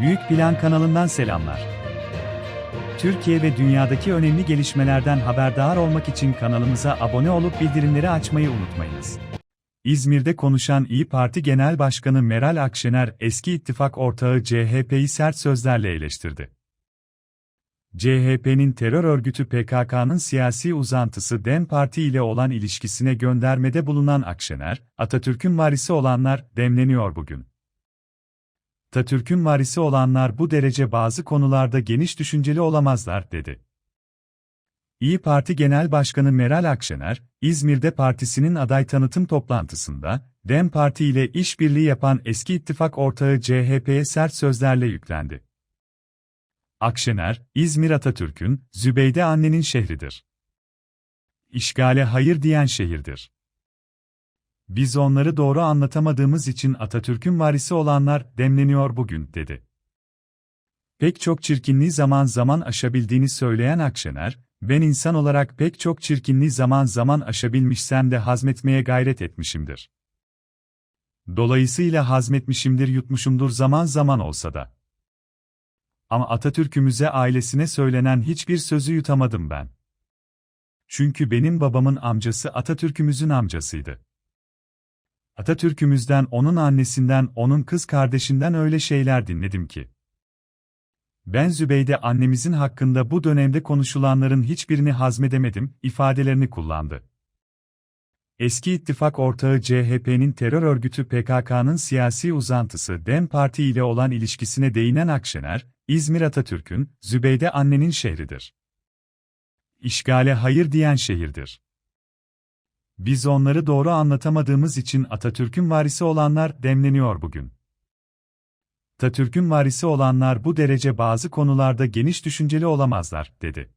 Büyük Plan kanalından selamlar. Türkiye ve dünyadaki önemli gelişmelerden haberdar olmak için kanalımıza abone olup bildirimleri açmayı unutmayınız. İzmir'de konuşan İyi Parti Genel Başkanı Meral Akşener, eski ittifak ortağı CHP'yi sert sözlerle eleştirdi. CHP'nin terör örgütü PKK'nın siyasi uzantısı DEM Parti ile olan ilişkisine göndermede bulunan Akşener, Atatürk'ün varisi olanlar demleniyor bugün. Atatürk'ün varisi olanlar bu derece bazı konularda geniş düşünceli olamazlar, dedi. İyi Parti Genel Başkanı Meral Akşener, İzmir'de partisinin aday tanıtım toplantısında, DEM Parti ile işbirliği yapan eski ittifak ortağı CHP'ye sert sözlerle yüklendi. Akşener, İzmir Atatürk'ün, Zübeyde annenin şehridir. İşgale hayır diyen şehirdir. Biz onları doğru anlatamadığımız için Atatürk'ün varisi olanlar demleniyor bugün, dedi. Pek çok çirkinliği zaman zaman aşabildiğini söyleyen Akşener, ben insan olarak pek çok çirkinliği zaman zaman aşabilmişsem de hazmetmeye gayret etmişimdir. Dolayısıyla hazmetmişimdir yutmuşumdur zaman zaman olsa da. Ama Atatürk'ümüze ailesine söylenen hiçbir sözü yutamadım ben. Çünkü benim babamın amcası Atatürk'ümüzün amcasıydı. Atatürk'ümüzden, onun annesinden, onun kız kardeşinden öyle şeyler dinledim ki. Ben Zübeyde annemizin hakkında bu dönemde konuşulanların hiçbirini hazmedemedim, ifadelerini kullandı. Eski ittifak ortağı CHP'nin terör örgütü PKK'nın siyasi uzantısı DEM Parti ile olan ilişkisine değinen Akşener, İzmir Atatürk'ün, Zübeyde annenin şehridir. İşgale hayır diyen şehirdir. Biz onları doğru anlatamadığımız için Atatürk'ün varisi olanlar demleniyor bugün. Atatürk'ün varisi olanlar bu derece bazı konularda geniş düşünceli olamazlar, dedi.